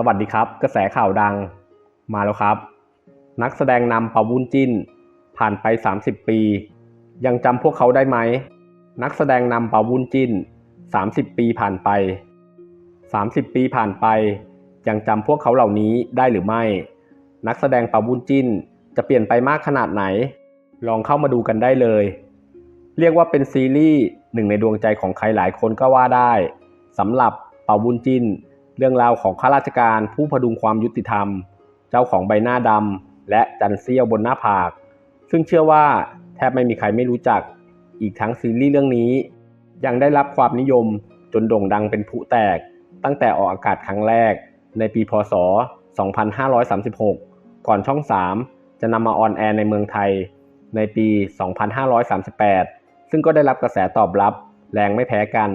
สวัสดีครับ กระแสข่าวดังมาแล้วครับ นักแสดงนำปาบุญจิ้น ผ่านไป 30 ปี ยังจำพวกเขาได้ไหม นักแสดงนำปาบุญจิ้น 30 ปีผ่านไป 30 ปีผ่านไป ยังจำพวกเขาเหล่านี้ได้หรือไม่ นักแสดงปาบุญจิ้นจะเปลี่ยนไปมากขนาดไหน ลองเข้ามาดูกันได้เลย เรียกว่าเป็นซีรีส์หนึ่งในดวงใจของใครหลายคนก็ว่าได้สำหรับปาบุญจิ้น เรื่องราวของข้าราชการผู้พดุงความยุติธรรม เจ้าของใบหน้าดำและจันเซียวบนหน้าผาก ซึ่งเชื่อว่าแทบไม่มีใครไม่รู้จัก อีกทั้งซีรีส์เรื่องนี้ ยังได้รับความนิยมจนโด่งดังเป็นผุแตก ตั้งแต่ออกอากาศครั้งแรก ในปีพศ 2536 ก่อนช่อง 3 จะนำมาออนแอร์ในเมืองไทย ในปี 2538 ซึ่งก็ได้รับกระแสตอบรับแรงไม่แพ้กัน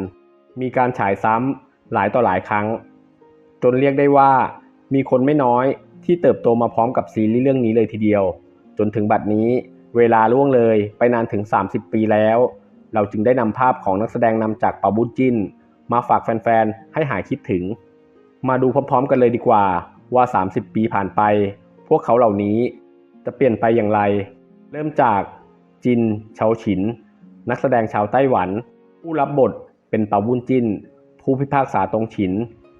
มีการฉายซ้ำหลายต่อหลายครั้ง จนเรียกได้ว่า มีคนไม่น้อยที่เติบโตมาพร้อมกับซีรีส์เรื่องนี้เลยทีเดียว จนถึงบัดนี้เวลาล่วงเลยไปนานถึง 30 ปีแล้ว เราจึงได้นำภาพของนักแสดงนำจากปาบุญจิน มาฝากแฟนๆ ให้หายคิดถึง มาดูพร้อมๆ กันเลยดีกว่าว่า 30 ปีผ่านไป พวกเขาเหล่านี้จะเปลี่ยนไปอย่างไร เริ่มจากจินเฉาฉิน นักแสดงชาวไต้หวัน ผู้รับบทเป็นปาบุญจิน ผู้พิพากษาตรงฉิน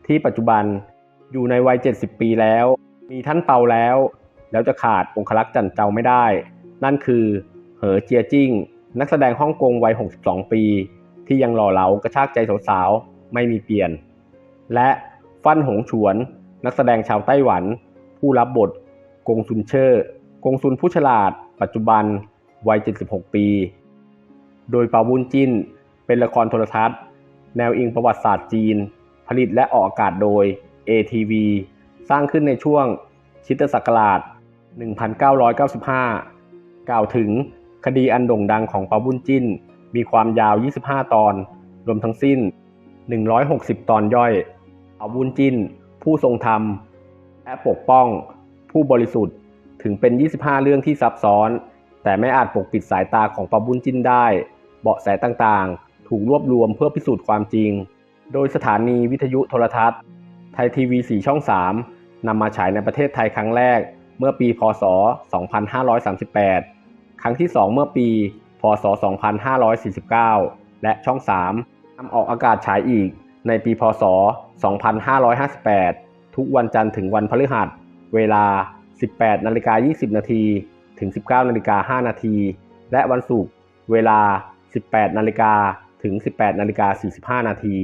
ที่ปัจจุบันอยู่ในวัย 70 ปีแล้ว มีท่านเปาแล้ว แล้วจะขาดองคลักษ์จันเจ้าไม่ได้ นั่นคือเหอเจียจิ้ง นักแสดงฮ่องกงวัย 62 ปี ที่ยังหล่อเหลากระชากใจสาวๆ ไม่มีเปลี่ยน และฟั่นหงฉวน นักแสดงชาวไต้หวัน ผู้รับบทกงซุนเชอร์กงซุนผู้ฉลาด ปัจจุบันวัย 76 ปี โดยเปาบุญจินเป็นละครโทรทัศน์ แนวอิงประวัติศาสตร์จีน ผลิตและออกอากาศโดย ATV สร้างขึ้นในช่วงคริตศักราช 1995 กล่าวถึงคดีอันโด่งดังของเปาบุญจินมีความยาว 25 ตอน รวมทั้งสิ้น 160 ตอนย่อยเปาบุญจินผู้ทรงธรรม และปกป้อง ผู้บริสุทธิ์ถึงเป็น 25 เรื่องที่ซับซ้อน แต่ไม่อาจปกปิดสายตาของเปาบุญจินได้ เบาะแสต่างๆ ถูกรวบรวมเพื่อพิสูจน์ความจริง โดยสถานีวิทยุโทรทัศน์ ไทยทีวี 4 ช่อง 3 นำมาฉายในประเทศไทยครั้งแรก เมื่อปีพศ 2538 ครั้งที่ 2 เมื่อปี พศ 2549 และช่อง 3นำออกอากาศฉายอีกในปีพศ 2558 ทุกวันจันทร์ถึงวันพฤหัส เวลา 18 นาฬิกา 20 นาทีถึง 19 นาฬิกา 5 นาที และวันศุกร์ เวลา 18 นาฬิกาถึง 18 นาฬิกา 45 นาที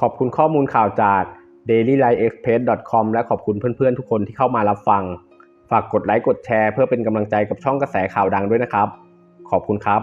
ขอบคุณข้อมูลข่าวจาก dailylifeexpress.com และขอบคุณเพื่อนๆทุกคนที่เข้ามารับฟัง ฝากกดไลค์กดแชร์เพื่อเป็นกำลังใจกับช่องกระแสข่าวดังด้วยนะครับ ขอบคุณครับ